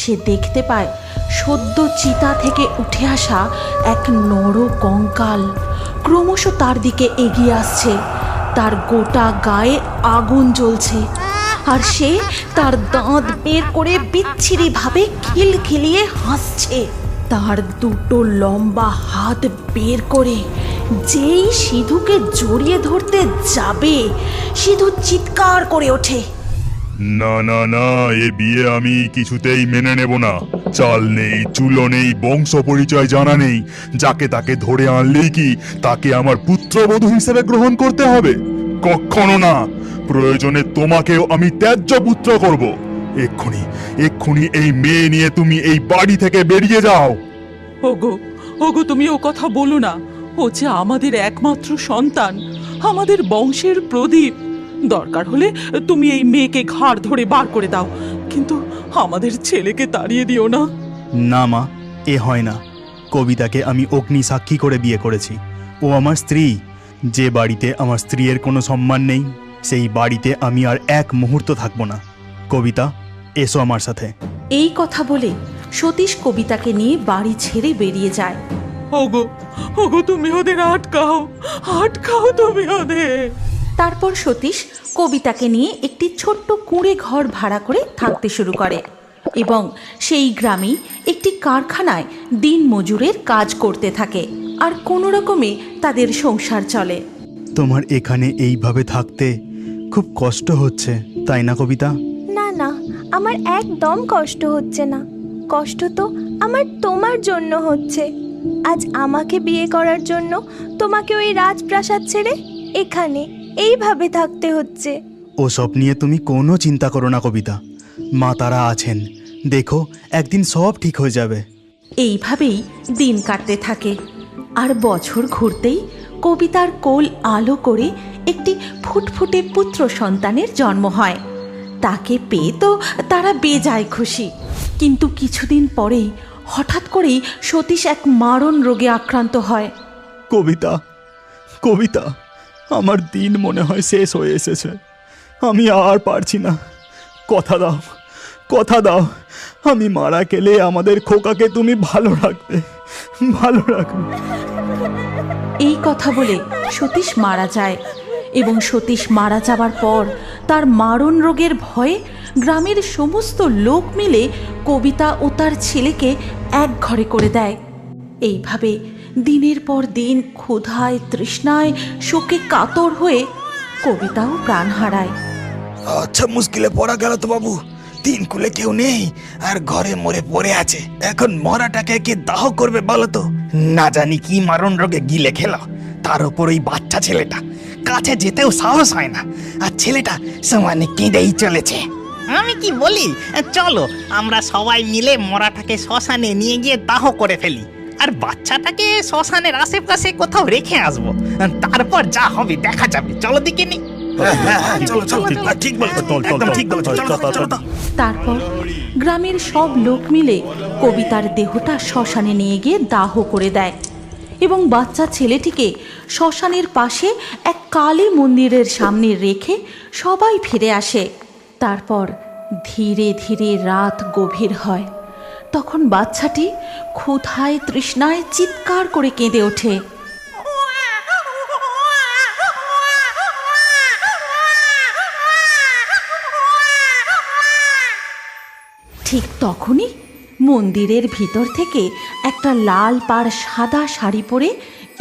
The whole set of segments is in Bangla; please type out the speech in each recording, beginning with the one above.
সে দেখতে পায় সদ্য চিতা থেকে উঠে আসা এক নর কঙ্কাল। ক্রমশ তার দিকে এগিয়ে আসছে। তার গোটা গায়ে আগুন জ্বলছে আর সে তার দাঁত বের করে বিচ্ছিরিভাবে খিলখিলিয়ে হাসছে। তার দুটো লম্বা হাত বের করে যেই সিধুকে জড়িয়ে ধরতে যাবে, সিধু চিৎকার করে ওঠে। না না না, এ বিয়ে আমি কিছুতেই মেনে নেব না। চাল নেই, চুলো নেই, বংশ পরিচয় জানা নেই। যাকে তাকে ধরে আনলেই কি তাকে আমার পুত্রবধূ হিসেবে গ্রহণ করতে হবে? কখনো না। প্রয়োজনে তোমাকেও আমি ত্যায্য পুত্র করব। এক্ষুনি এক্ষুনি এই মেয়ে নিয়ে তুমি এই বাড়ি থেকে বেরিয়ে যাও। ওগো ওগো, তুমি ও কথা বলো না। ও যে আমাদের একমাত্র সন্তান, আমাদের বংশের প্রদীপ। দরকার হলে তুমি এই মেয়েকে ঘাড় ধরে বার করে দাও। কিন্তু আমাদের ছেলেকে তাড়িয়ে দিও না। না মা এ হয় না। কবিতাকে আমি অগ্নি সাক্ষী করে বিয়ে করেছি। ও আমার স্ত্রী। যে বাড়িতে আমার স্ত্রীর কোনো সম্মান নেই সেই বাড়িতে আমি আর এক মুহূর্ত থাকব না। কবিতা এসো আমার সাথে। এই কথা বলে সতীশ কবিতাকে নিয়ে বাড়ি ছেড়ে বেরিয়ে যায়। ওগো ওগো তুমি ওদের আটকাও। আটকাও তুমি ওদের। তারপর সতীশ কবিতাকে নিয়ে একটি ছোট্ট কুঁড়ে ঘর ভাড়া করে থাকতে শুরু করে এবং সেই গ্রামেই একটি কারখানায় দিন মজুরের কাজ করতে থাকে আর কোনো রকমে তাদের সংসার চলে। তোমার এখানে এইভাবে থাকতে খুব কষ্ট হচ্ছে তাই না কবিতা? না না আমার একদম কষ্ট হচ্ছে না। কষ্ট তো আমার তোমার জন্য হচ্ছে। আজ আমাকে বিয়ে করার জন্য তোমাকে ওই রাজপ্রাসাদ ছেড়ে এখানে এইভাবে থাকতে হচ্ছে। ওসব নিয়ে তুমি কোনো চিন্তা করো না কবিতা। মা তারা আছেন। দেখো একদিন সব ঠিক হয়ে যাবে। এইভাবেই দিন কাটতে থাকে। আর বছর ঘুরতেই কবিতার কোল আলো করে একটি ফুটফুটে পুত্র সন্তানের জন্ম হয়। তাকে পেয়ে তো তারা বেজায় খুশি। কিন্তু কিছুদিন পরেই হঠাৎ করেই সতীশ এক মারণ রোগে আক্রান্ত হয়। কবিতা কবিতা আমার দিন মনে হয় শেষ হয়ে এসেছে। আমি আর পারছি না। কথা দাও কথা দাও। আমি মারা গেলে আমাদের খোকাকে তুমি ভালো রাখবে ভালো রাখবে। এই কথা বলে সতীশ মারা যায় এবং সতীশ মারা যাবার পর তার মারণ রোগের ভয়ে গ্রামের সমস্ত লোক মিলে কবিতা ও তার ছেলেকে এক ঘরে করে দেয়। এইভাবে দিনের পর দিন ক্ষুধায় তৃষ্ণায় শোকে কাতর হয়ে কবিতাও প্রাণ হারায়। আচ্ছা মুশকিলে পড়া গেল তো বাবু। তিন কুলে কেউ নেই আর ঘরে মরে পড়ে আছে। এখন মরাটাকে কে দাহ করবে বলো তো? না জানি কি মারণ রোগে গিলে খেলো। তার উপর ওই বাচ্চা ছেলেটা। কাছে যেতেও সাহস হয় না। আর ছেলেটা সমানে কেঁদেই চলেছে। আমি কি বলি? চলো আমরা সবাই মিলে মরাটাকে শ্মশানে নিয়ে গিয়ে দাহ করে ফেলি। আর বাচ্চাটাকে শ্মশানের আশেপাশে কোথাও রেখে আসব। তারপর যা হবে দেখা যাবে। চলো দিকে নি হ্যাঁ, হ্যাঁ, হ্যাঁ, তারপর গ্রামের সব লোক মিলে কবিতার দেহটা শ্মশানে নিয়ে গিয়ে দাহ করে দেয় এবং বাচ্চা ছেলেটিকে শ্মশানের পাশে এক কালী মন্দিরের সামনে রেখে সবাই ফিরে আসে। তারপর ধীরে ধীরে রাত গভীর হয়। তখন বাচ্চাটি ক্ষুধায় তৃষ্ণায় চিৎকার করে কেঁদে ওঠে। ঠিক তখনই মন্দিরের ভিতর থেকে একটা লাল পাড় সাদা শাড়ি পরে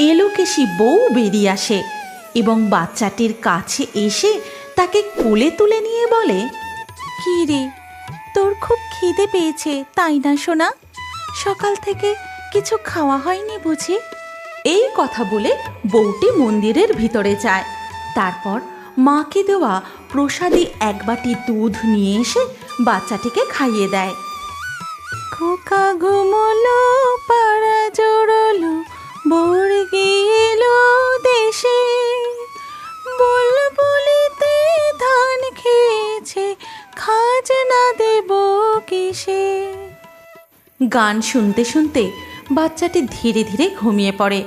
এলোকেশি বউ বেরিয়ে আসে এবং বাচ্চাটির কাছে এসে তাকে কোলে তুলে নিয়ে বলে, কি রে খুব খিদে পেয়েছে, তাই না, সোনা? সকাল থেকে কিছু খাওয়া হয়নি বুঝি? এই কথা বলে বউটি মন্দিরের ভিতরে যায়। তারপর মাকে দেওয়া প্রসাদী এক বাটি দুধ নিয়ে এসে বাচ্চাটিকে খাইয়ে দেয়। খোকা ঘুমলো, পাড়া জোড়লো বোর খাজনা দেব কিসে? গান শুনতে শুনতে বাচ্চাটি ধীরে ধীরে ঘুমিয়ে পড়ে।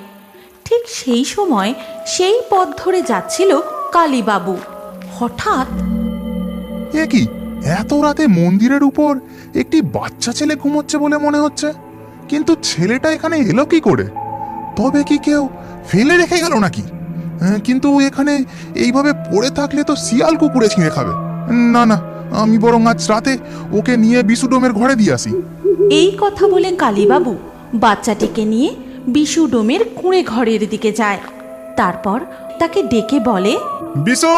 ঠিক সেই সময় সেই পথ ধরে যাচ্ছিল কালীবাবু। হঠাৎ এ কি, এত রাতে মন্দিরের উপর একটি বাচ্চা ছেলে ঘুমোচ্ছে বলে মনে হচ্ছে? কিন্তু ছেলেটা এখানে এলো কি করে? তবে কি কেউ ফেলে রেখে গেল নাকি? কিন্তু এখানে এইভাবে পড়ে থাকলে তো শিয়াল কুকুরে ছিঁড়ে খাবে। না না আমি বরং আজ রাতে ওকে নিয়ে বিশুডোমের ঘরে দিয়ে আসি। এই কথা বলে কালীবাবু বাচ্চাটিকে নিয়ে বিশু ডোমের কুঁড়ে ঘরের দিকে যায়। তারপর তাকে ডেকে বলে বিশু!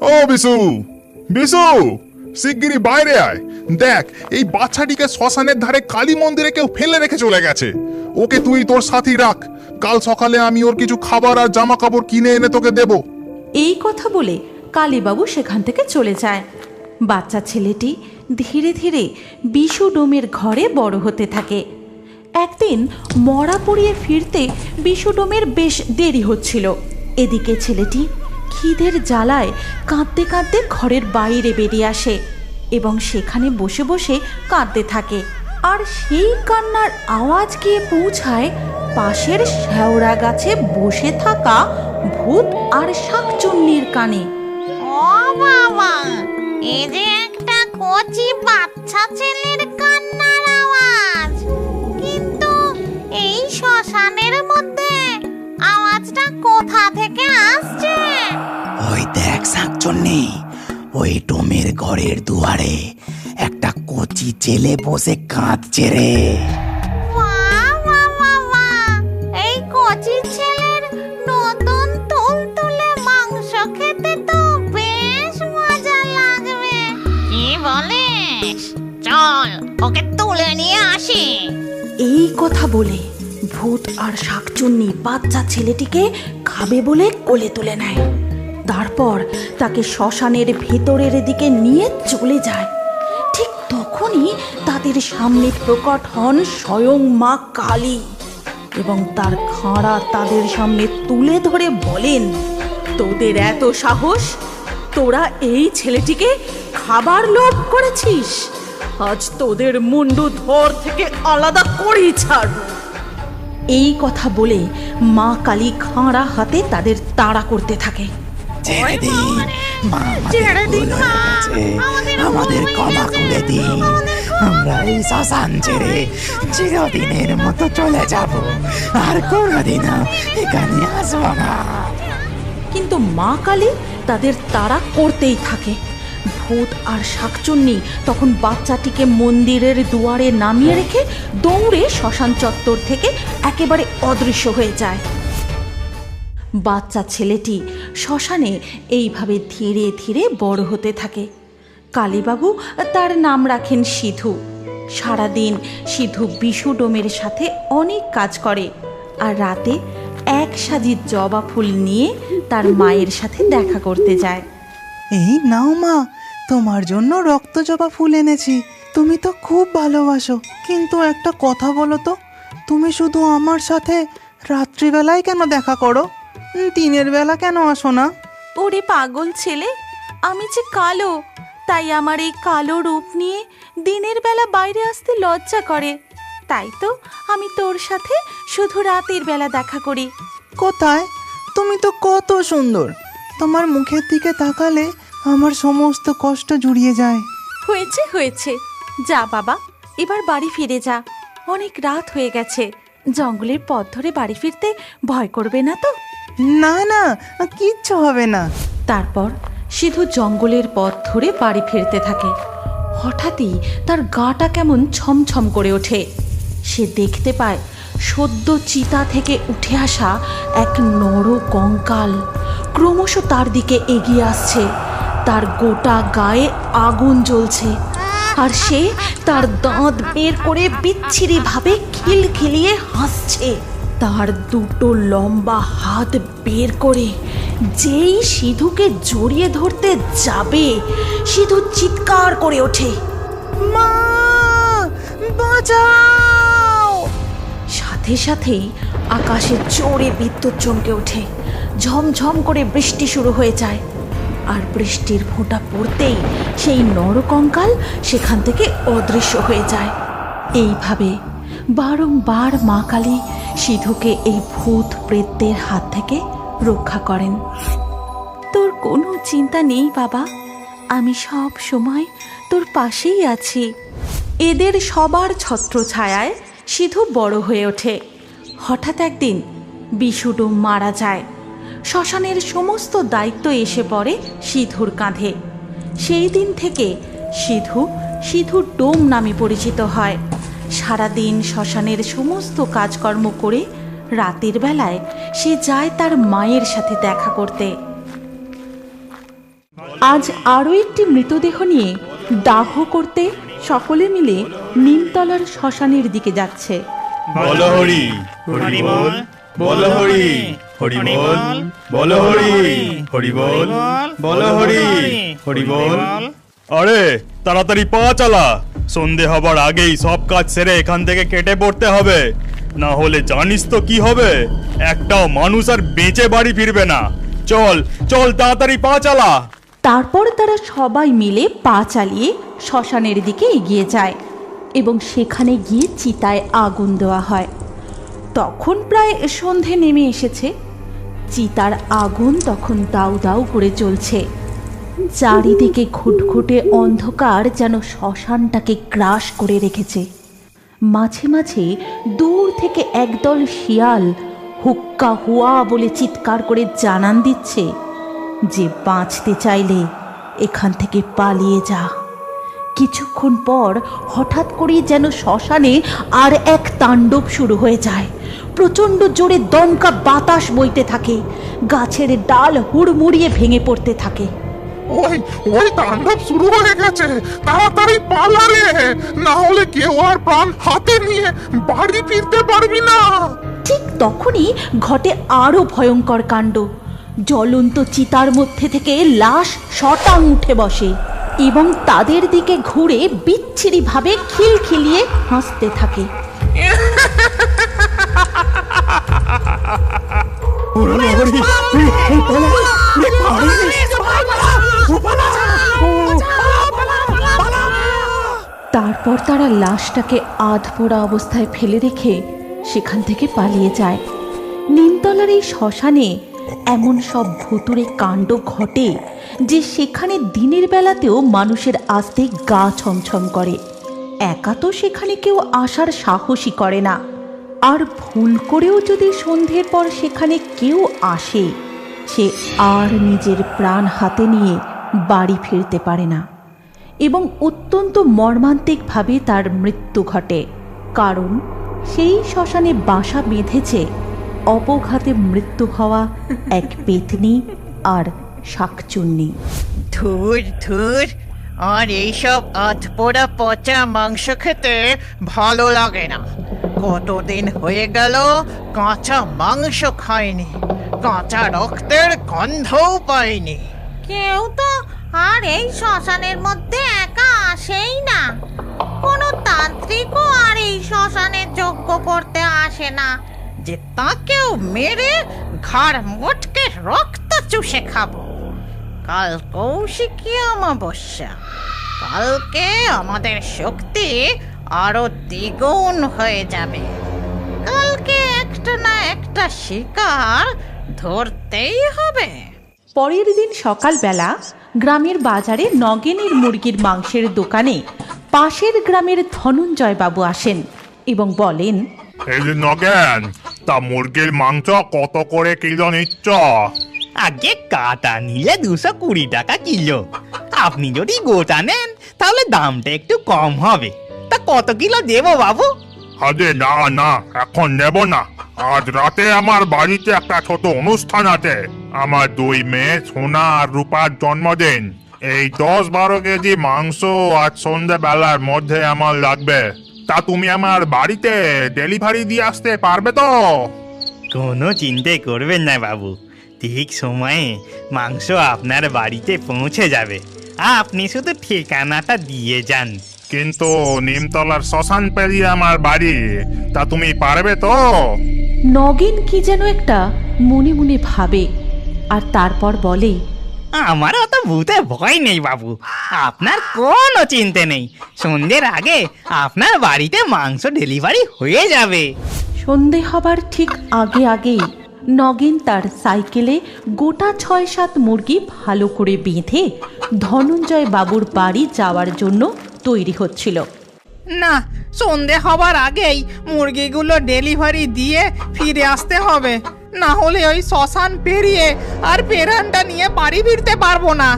ও বিশু! বিশু! শিগগিরই বাইরে আয়। দেখ এই বাচ্চাটিকে শ্মশানের ধারে কালী মন্দিরে কেউ ফেলে রেখে চলে গেছে। ওকে তুই তোর সাথী রাখ। কাল সকালে আমি ওর কিছু খাবার আর জামা কাপড় কিনে এনে তোকে দেব। এই কথা বলে কালীবাবু সেখান থেকে চলে যায়। বাচ্চা ছেলেটি ধীরে ধীরে বিশু ডোমের ঘরে বড় হতে থাকে। একদিন মরা পড়িয়ে ফিরতে বিশু ডোমের বেশ দেরি হচ্ছিল। এদিকে ছেলেটি খিদের জ্বালায় কাঁদতে কাঁদতে ঘরের বাইরে বেরিয়ে আসে এবং সেখানে বসে বসে কাঁদতে থাকে। আর সেই কান্নার আওয়াজ গিয়ে পৌঁছায় পাশের শ্যাওড়া গাছে বসে থাকা ভূত আর শাকচুন্নির কানে। যে একটা কচি বাচ্চা ছেলের কান্নার আওয়াজ। কিন্তু এই শ্মশানের মধ্যে আওয়াজটা কোথা থেকে আসছে? ওই দেখ শাকচন্নি, ওই ডোমের ঘরের দুয়ারে একটা কচি ছেলে বসে কাঁদছে রে। কথা বলে। ভূত আর শাকচুন্নি বাচ্চা ছেলেটিকে খাবে বলে কোলে তুলে নেয়। তারপর তাকে শ্মশানের ভেতরের দিকে নিয়ে চলে যায়। ঠিক তখনই তাদের সামনে প্রকট হন স্বয়ং মা কালী এবং তার খাঁড়া তাদের সামনে তুলে ধরে বলেন, তোদের এত সাহস? তোরা এই ছেলেটিকে খাবার লোভ করেছিস? আজ তোদের মুন্ডু ধর থেকে আলাদা করেই ছাড়ব। এই কথা বলে মা কালী খাঁড়া হাতে তাদের তাড়া করতে থাকে। ছেড়ে দিন মা আমাদের ক্ষমা করে দিন আমরা এই শ্মশান ছেড়ে চিরদিনের মতো চলে যাব। আর কোনোদিনও এখানে আসব না। কিন্তু মা কালী তাদের তাড়া করতেই থাকে। ভূত আর শাকচুন্নি তখন বাচ্চাটিকে মন্দিরের দুয়ারে নামিয়ে রেখে দৌড়ে শ্মশান চত্বর থেকে একেবারে অদৃশ্য হয়ে যায়। বাচ্চা ছেলেটি শ্মশানে এইভাবে ধীরে ধীরে বড় হতে থাকে। কালীবাবু তার নাম রাখেন সিধু। সারাদিন সিধু বিশু ডোমের সাথে অনেক কাজ করে আর রাতে এক সাজি জবা ফুল নিয়ে তার মায়ের সাথে দেখা করতে যায়। এই নাও মা তোমার জন্য রক্ত জবা ফুল এনেছি। তুমি তো খুব ভালোবাসো। কিন্তু একটা কথা বলো তো তুমি শুধু আমার সাথে রাত্রিবেলায় কেন দেখা করো? দিনের বেলা কেন আসো না? ওরে পাগল ছেলে আমি যে কালো তাই আমার এই কালো রূপ নিয়ে দিনের বেলা বাইরে আসতে লজ্জা করে। তাই তো আমি তোর সাথে শুধু রাতের বেলা দেখা করি। কোথায়? তুমি তো কত সুন্দর। তোমার মুখের দিকে তাকালে আমার সমস্ত কষ্ট জুড়িয়ে যায়। হয়েছে হয়েছে। যা বাবা এবার বাড়ি ফিরে যা। অনেক রাত হয়ে গেছে। জঙ্গলের পথ ধরে বাড়ি ফিরতে ভয় করবে না তো? না না কিচ্ছু হবে না। তারপর সিধু জঙ্গলের পথ ধরে বাড়ি ফিরতে থাকে। হঠাৎই তার গাটা কেমন ছমছম করে ওঠে। সে দেখতে পায় সদ্য চিতা থেকে উঠে আসা এক নর কঙ্কাল ক্রমশ তার দিকে এগিয়ে আসছে। তার গোটা গায়ে আগুন জ্বলছে। আর সে তার দাঁত বের করে বিচ্ছিরিভাবে খিলখিলিয়ে হাসছে। তার দুটো লম্বা হাত বের করে যেই সিধুকে জড়িয়ে ধরতে যাবে, সিধু চিৎকার করে ওঠে। মা সাথে সাথেই আকাশে জোরে বিদ্যুৎ চমকে ওঠে। ঝমঝম করে বৃষ্টি শুরু হয়ে যায়। আর বৃষ্টির ফোঁটা পড়তেই সেই নরকঙ্কাল সেখান থেকে অদৃশ্য হয়ে যায়। এইভাবে বারংবার মা কালী সিধুকে এই ভূত প্রেতদের হাত থেকে রক্ষা করেন। তোর কোনো চিন্তা নেই বাবা। আমি সব সময় তোর পাশেই আছি। এদের সবার ছত্রছায়ায় সিধু বড় হয়ে ওঠে। হঠাৎ একদিন বিশুডুম মারা যায়। শ্মশানের সমস্ত দায়িত্ব এসে পড়ে সিধুর কাঁধে। সেই দিন থেকে সিধু সিধু ডোম নামে পরিচিত হয়। সারাদিন শ্মশানের সমস্ত কাজকর্ম করে রাতের বেলায় সে যায় তার মায়ের সাথে দেখা করতে। আজ আরও একটি মৃতদেহ নিয়ে দাহ করতে সকলে মিলে নিমতলার শ্মশানের দিকে যাচ্ছে। হরি বল। হরি বল বল হরি হরি বল বল হরি হরি বল। আরে তাড়াতাড়ি পা চালা। সন্ধে হবার আগেই সব কাজ সেরে এখান থেকে কেটে পড়তে হবে। না হলে জানিস তো কি হবে? একটাও মানুষ আর বেঁচে বাড়ি ফিরবে না। চল চল তাড়াতাড়ি পা চালা। তারপর তারা সবাই মিলে পা চালিয়ে শ্মশানের দিকে এগিয়ে যায় এবং সেখানে গিয়ে চিতায় আগুন দেওয়া হয়। তখন প্রায় সন্ধে নেমে এসেছে। চিতার আগুন তখন দাউ দাউ করে চলছে চারিদিকে ঘুটঘুটে অন্ধকার যেন শ্মশানটাকে গ্রাস করে রেখেছে। মাঝে মাঝে দূর থেকে একদল শিয়াল হুক্কা হুয়া বলে চিৎকার করে জানান দিচ্ছে যে, বাঁচতে চাইলে এখান থেকে পালিয়ে যা। কিছুক্ষণ পর হঠাৎ করেই যেন শ্মশানে আর এক তাণ্ডব শুরু হয়ে যায়। প্রচণ্ড জোরে দমকা বাতাস বইতে থাকে। গাছের ডাল হুড়মুড়িয়ে ভেঙে পড়তে থাকে। ওই ওই তাণ্ডব শুরু হয়ে গেছে। তাড়াতাড়ি পালা রে। না হলে কেউ আর প্রাণ হাতে নিয়ে বাড়ি ফিরতে পারবি না। ঠিক তখনই ঘটে আরও ভয়ঙ্কর কাণ্ড। জ্বলন্ত চিতার মধ্যে থেকে লাশ শটাং উঠে বসে। এবং তাদের দিকে ঘুরে বিচ্ছিরিভাবে খিলখিলিয়ে হাসতে থাকে। তারপর তারা লাশটাকে আধপোড়া অবস্থায় ফেলে রেখে সেখান থেকে পালিয়ে যায়। নিমতলার এই শ্মশানে এমন সব ভুতুরে কাণ্ড ঘটে যে সেখানে দিনের বেলাতেও মানুষের আসতে গা ছমছম করে। একা তো সেখানে কেউ আসার সাহসই করে না। আর ভুল করেও যদি সন্ধ্যের পর সেখানে কেউ আসে, সে আর নিজের প্রাণ হাতে নিয়ে বাড়ি ফিরতে পারে না। এবং অত্যন্ত মর্মান্তিকভাবে তার মৃত্যু ঘটে। কারণ সেই শ্মশানে বাসা বেঁধেছে অপঘাতে মৃত্যু হওয়া এক পেতনি আর শাকচুন্নি। ধুর ধুর আর এইসব আধপোড়া পচা মাংস খেতে ভালো লাগে না। কতদিন হয়ে গেল কাঁচা মাংস খায়নি কাঁচা রক্তের গন্ধও পাইনি। কেউ তো আর এই শ্মশানের মধ্যে একা আসেই না। কোনো তান্ত্রিকও আর এই শ্মশানের যজ্ঞ করতে আসে না। যে তাকেও মেরে ঘাড় মোটকে রক্ত চুষে খাব। কাল কৌশিকী অমাবস্যা। কালকে আমাদের শক্তি আরও দ্বিগুণ হয়ে যাবে। কালকে একটা না একটা শিকার ধরতেই হবে। পরের দিন সকালবেলা গ্রামের বাজারে নগেনের মুরগির মাংসের দোকানে পাশের গ্রামের ধনঞ্জয় বাবু আসেন এবং বলেন এই যে নগেন তা মুরগির মাংস কত করে কিলো নিচ্ছ? আগে কাটা নিলে দুশো কুড়ি টাকা কিলো। আপনি যদি গোটা নেন তাহলে দামটা একটু কম হবে। তা কত কিলো দেবো বাবু? আরে না না এখন নেব না। আজ রাতে আমার বাড়িতে একটা ছোট অনুষ্ঠান আছে। আমার দুই মেয়ে সোনা আর রূপার জন্মদিন। এই দশ বারো কেজি মাংস আজ সন্ধ্যেবেলার মধ্যে আমার লাগবে। তা তুমি আমার বাড়িতে ডেলিভারি দিয়ে আসতে পারবে তো? কোনো চিন্তা করবেন না বাবু। ঠিক সময়ে মাংস আপনার বাড়িতে পৌঁছে যাবে। আপনি শুধু ঠিকানাটা দিয়ে যান। কিন্তু নিমতলার শ্মশান পেরিয়ে আমার বাড়ি তা তুমি পারবে তো? নগেন কি যেন একটা মনে মনে ভাবে আর তারপর বলে আমার অত ভূতে ভয় নেই বাবু। আপনার কোনো চিন্তা নেই। সন্ধ্যের আগে আপনার বাড়িতে মাংস ডেলিভারি হয়ে যাবে। সন্ধে হবার ঠিক আগে আগেই নগেন তার সাইকেলে গোটা ছয় সাত মুরগি ভালো করে বেঁধে ধনঞ্জয় বাবুর বাড়ি যাওয়ার জন্য তৈরি হচ্ছিল। না সন্ধে হবার আগেই মুরগিগুলো ডেলিভারি দিয়ে ফিরে আসতে হবে। না হলে ওই শ্মশান পেরিয়ে আর পেরানটা নিয়ে বাড়ি ফিরতে পারব না।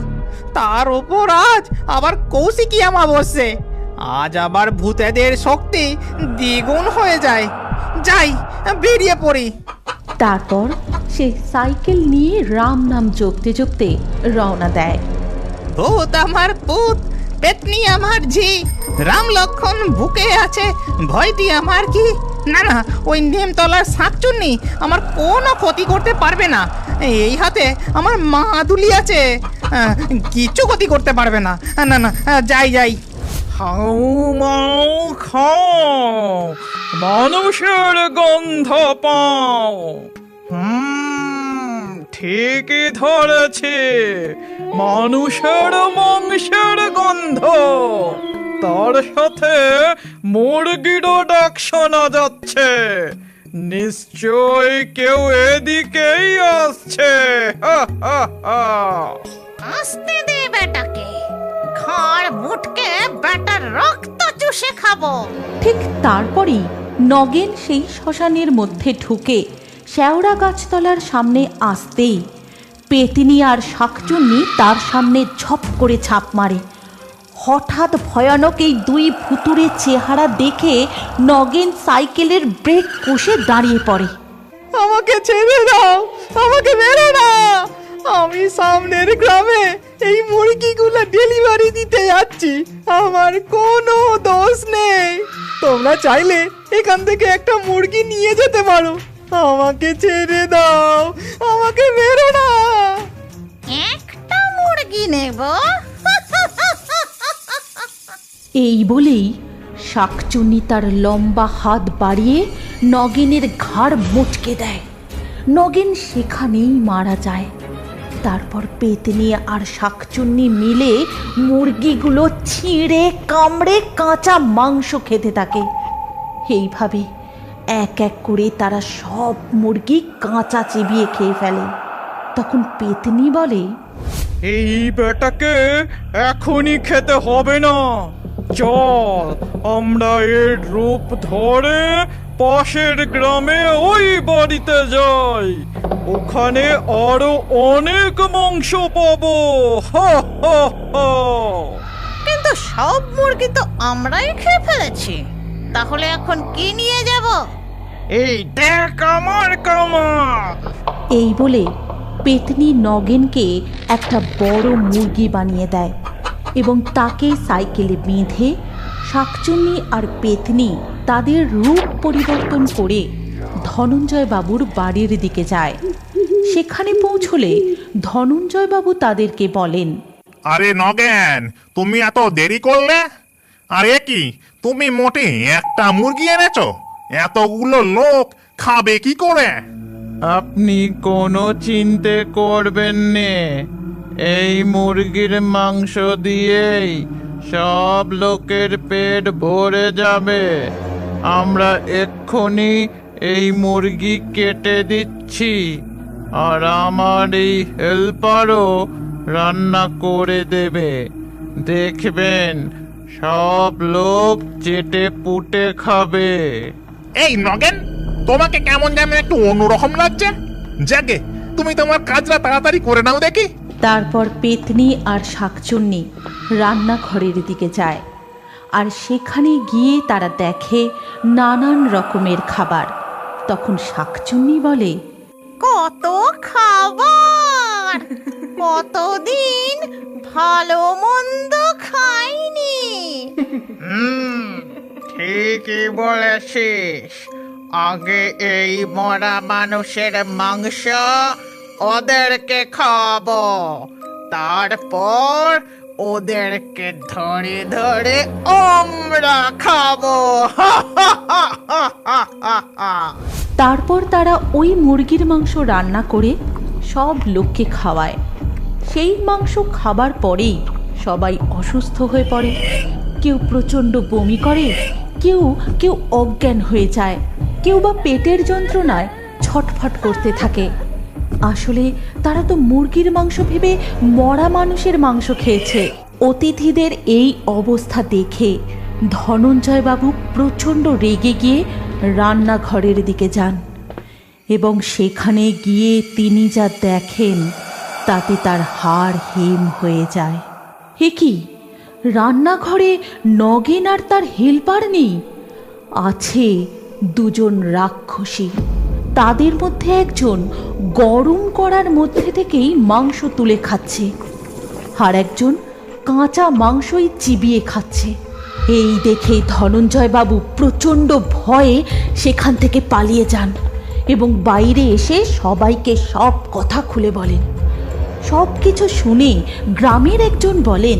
তার ওপর আজ আবার কৌশিকী বসছে আজ আবার ভূতেদের শক্তি দ্বিগুণ হয়ে যায়। যাই বেরিয়ে পড়ি। তারপর সে সাইকেল নিয়ে রাম নাম জপতে জপতে রওনা দেয়। ভূত আমার পুত পেতনি আমার ঝি রাম লক্ষণ বুকে আছে ভয়টি আমার কি? না না, ওই নিমতলার শাকচুন্নি আমার কোনো ক্ষতি করতে পারবে না। এই হাতে আমার মা দুলি আছে কিচ্ছু ক্ষতি করতে পারবে না। না না যাই যাই। খাও। মানুষের গন্ধ পাও। হুম, ঠিকই ধরেছি। মানুষের মাংসের গন্ধ। তার সাথে মুরগিরও ডাক শোনা যাচ্ছে। নিশ্চয় কেউ এদিকেই আসছে। আসতে দে বেটাকে। ঘর মুটকে বেটার রক্ত চুষে খাব। ঠিক তারপরেই নগেন সেই শ্মশানের মধ্যে ঢুকে শ্যাওড়া গাছতলার সামনে আসতেই পেতিনি আর শাকচুন্নি তার সামনে ঝপ করে ছাপ মারে। হঠাৎ ভয়ানক এই দুই ভুতুরে চেহারা দেখে নগেন সাইকেলের ব্রেক কষে দাঁড়িয়ে পড়ে। আমাকে ছেড়ে দাও আমাকে মেরো না আমি সামনের গ্রামে এই মুরগিগুলো ডেলিভারি দিতে যাচ্ছি। আমার কোনো দোষ নেই। তোমরা চাইলে এখান থেকে একটা মুরগি নিয়ে যেতে পারো। আমাকে ছেড়ে দাও আমাকে মেরো না। একটা মুরগি নেব? এই বলেই শাকচুন্নি তার লম্বা হাত বাড়িয়ে নগেনের ঘাড় মুচকে দেয়। নগেন সেখানেই মারা যায়। তারপর পেতনি আর শাকচুন্নি মিলে মুরগিগুলো ছিঁড়ে, কামড়ে কাঁচা মাংস খেতে থাকে। এইভাবে এক এক করে তারা সব মুরগি কাঁচা চিবিয়ে খেয়ে ফেলে। তখন পেতনি বলে, এই বেটাকে এখনই খেতে হবে না। চল। আমরা এর রূপ ধরে পাশের গ্রামে ওই বাড়িতে যাই। ওখানে আরও অনেক মাংস পাবো। হা হা হা। কিন্তু সব মুরগি তো আমরাই খেয়ে ফেলেছি। তাহলে এখন কি নিয়ে যাব? এই দেখ আমার কামাল এই বলে পেতনি নগেনকে একটা বড় মুরগি বানিয়ে দেয়। এবং তাকে সাইকেলে বেঁধে শাকচুন্নি আর পেতনি তাদের রূপ পরিবর্তন করে ধনঞ্জয় বাবুর বাড়ির দিকে যায়। সেখানে পৌঁছলে ধনঞ্জয় বাবু তাদেরকে বলেন আরে নগেন তুমি এত দেরি করলে? আরে কি তুমি মোটে একটা মুরগি এনেছো? এতগুলো লোক খাবে কি করে? আপনি কোনো চিন্তে করবেন নে। এই মুরগির মাংস দিয়েই সব লোকের পেট ভরে যাবে। আমরা এক্ষুনি এই মুরগি কেটে দিচ্ছি আর আমার এই হেল্পারও রান্না করে দেবে। দেখবেন সব লোক চেটে পুটে খাবে। এই নগেন, তোমাকে কেমন যেন একটু অন্যরকম লাগছে। যাকে, তুমি তোমার কাজটা তাড়াতাড়ি করে নাও দেখি। তারপর পেতনি আর শাকচুন্নি রান্নাঘরের দিকে যায়। আর সেখানে গিয়ে তারা দেখে নানান রকমের খাবার। তখন শাকচুন্নি বলে কত খাবার! কতদিন ভালো মন্দ খাইনি। ঠিকই বলেছিস। আগে এই মরা মানুষের মাংস ওদেরকে খাব। তারপর ওদেরকে ধরে ধরে আমরা খাব। তারপর তারা ওই মুরগির মাংস রান্না করে সব লোককে খাওয়ায়। সেই মাংস খাবার পরেই সবাই অসুস্থ হয়ে পড়ে। কেউ প্রচণ্ড বমি করে, কেউ কেউ অজ্ঞান হয়ে যায়। কেউ বা পেটের যন্ত্রণায় ছটফট করতে থাকে। আসলে তারা তো মুরগির মাংস ভেবে মরা মানুষের মাংস খেয়েছে। অতিথিদের এই অবস্থা দেখে ধনঞ্জয় বাবু প্রচণ্ড রেগে গিয়ে রান্নাঘরের দিকে যান এবং সেখানে গিয়ে তিনি যা দেখেন তাতে তার হাড় হিম হয়ে যায়। হে কি? রান্নাঘরে নগেন আর তার হেল্পার নেই? আছে দুজন রাক্ষসী। তাদের মধ্যে একজন গরম করার মধ্যে থেকেই মাংস তুলে খাচ্ছে। আর একজন কাঁচা মাংসই চিবিয়ে খাচ্ছে। এই দেখে ধনঞ্জয় বাবু প্রচণ্ড ভয়ে সেখান থেকে পালিয়ে যান এবং বাইরে এসে সবাইকে সব কথা খুলে বলেন। সব কিছু শুনে গ্রামের একজন বলেন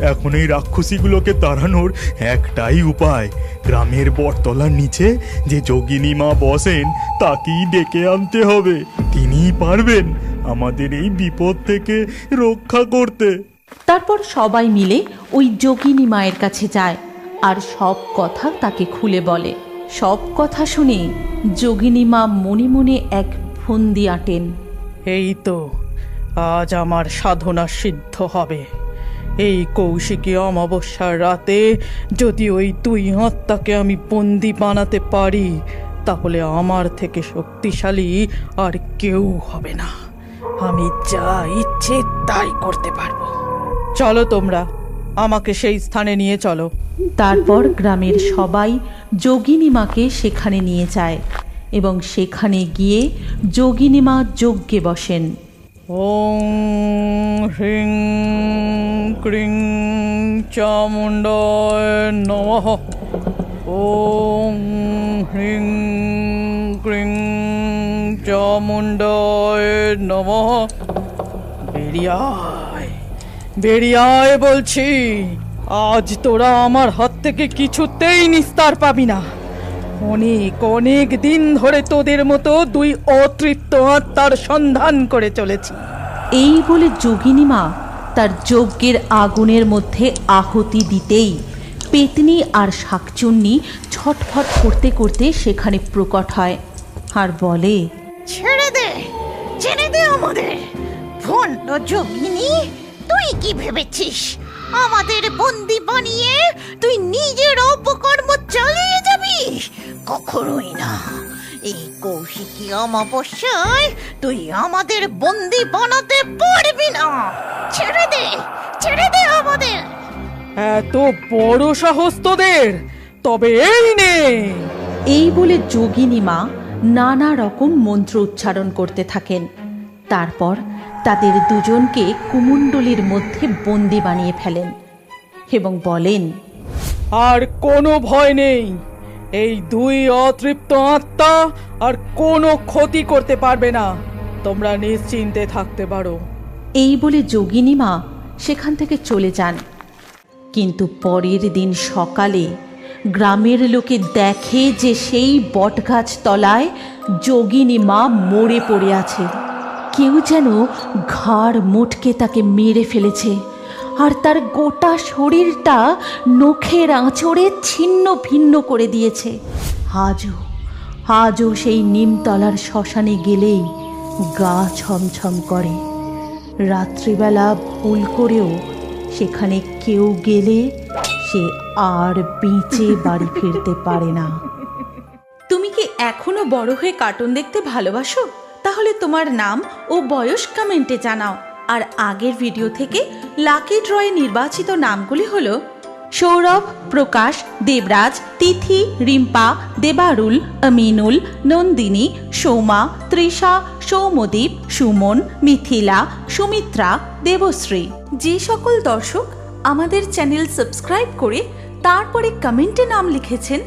এখন এই রাক্ষসীগুলোকে তাড়ানোর একটাই উপায়। গ্রামের বটতলার নিচে যে যোগিনী মা বসেন তাকেই ডেকে আনতে হবে। তিনিই পারবেন আমাদের এই বিপদ থেকে রক্ষা করতে। তারপর সবাই মিলে ওই যোগিনী মায়ের কাছে যায় আর সব কথা তাকে খুলে বলে। সব কথা শুনে যোগিনী মা মনে মনে এক ফন্দি আঁটেন। এই তো আজ আমার সাধনা সিদ্ধ হবে। এই কৌশিকী অমাবস্যার রাতে যদি ওই দুই আত্মাকে আমি বন্দি বানাতে পারি, তাহলে আমার থেকে শক্তিশালী আর কেউ হবে না। আমি যা ইচ্ছে তাই করতে পারব। চলো তোমরা, আমাকে সেই স্থানে নিয়ে চলো। তারপর গ্রামের সবাই যোগিনী মাকে সেখানে নিয়ে যায় এবং সেখানে গিয়ে যোগিনী মা যজ্ঞে বসেন। ওং হ্রিং ক্রিং চামুণ্ডায় নমঃ ওং হ্রিং ক্রিং চামুণ্ডায় নমঃ বেরিয়ায় বেরিয়ায় বলছি, আজ তোরা আমার হাত থেকে কিছুতেই নিস্তার পাবি না। অনেক অনেক দিন ধরে তোদের মতো দুই অতৃপ্ত আত্মার সন্ধান করে চলেছি। এই বলে যোগিনী মা তার যজ্ঞের আগুনের মধ্যে আহুতি দিতেই পেতনি আর শাকচুন্নি ছটফট করতে করতে সেখানে প্রকট হয় আর বলে ছেড়ে দে ছেড়ে দে আমাদের। ভণ্ড যোগিনী তুই কি ভেবেছিস? আমাদের বন্দি বানিয়ে তুই নিজের অপকর্ম চালিয়ে যাবি? কখনোই না। এই কৌশিকী অমাবস্যায় তুই আমাদের বন্দি বানাতে পারবি না। ছেড়ে দে ছেড়ে দে আমাদের। এত বড় সাহস তোদের তবে এই নে। এই বলে যোগিনী মা নানা রকম মন্ত্র উচ্চারণ করতে থাকেন। তারপর তাদের দুজনকে কুমণ্ডলীর মধ্যে বন্দি বানিয়ে ফেলেন এবং বলেন আর কোনো ভয় নেই। এই দুই অতৃপ্ত আত্মা আর কোনো ক্ষতি করতে পারবে না। তোমরা নিশ্চিন্তে থাকতে পারো। এই বলে যোগিনী মা সেখান থেকে চলে যান। কিন্তু পরের দিন সকালে গ্রামের লোকে দেখে যে সেই বটগাছ তলায় যোগিনী মা মরে পড়ে আছে। কেউ যেন ঘাড় মোটকে তাকে মেরে ফেলেছে, আর তার গোটা শরীরটা নখের আঁচড়ে ছিন্ন ভিন্ন করে দিয়েছে। আজও আজও সেই নিমতলার শ্মশানে গেলেই গা ছমছম করে। রাত্রিবেলা ভুল করেও সেখানে কেউ গেলে সে আর বেঁচে বাড়ি ফিরতে পারে না। তুমি কি এখনও বড় হয়ে কার্টুন দেখতে ভালোবাসো? তাহলে তোমার নাম ও বয়স কমেন্টে জানাও। আর আগের ভিডিও থেকে লাকি ড্রয়ে নির্বাচিত নামগুলি হলো সৌরভ, প্রকাশ, দেবরাজ, তিথি, রিম্পা, দেবারুল, আমিনুল, নন্দিনী, সৌমা, তৃষা, সৌমদীপ, সুমন, মিথিলা, সুমিত্রা, দেবশ্রী। যে সকল দর্শক আমাদের চ্যানেল সাবস্ক্রাইব করে তারপরে কমেন্টে নাম লিখেছেন,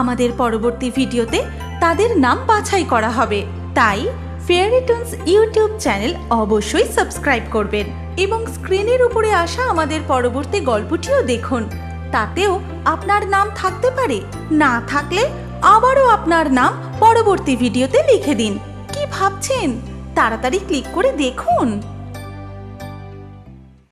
আমাদের পরবর্তী ভিডিওতে তাদের নাম বাছাই করা হবে। তাই ফেয়ারিটন্স ইউটিউব চ্যানেল অবশ্যই সাবস্ক্রাইব করবেন এবং স্ক্রিনের উপরে আসা আমাদের পরবর্তী গল্পটিও দেখুন। তাতেও আপনার নাম থাকতে পারে, না থাকলে আবারও আপনার নাম পরবর্তী ভিডিওতে লিখে দিন। কি ভাবছেন? তাড়াতাড়ি ক্লিক করে দেখুন।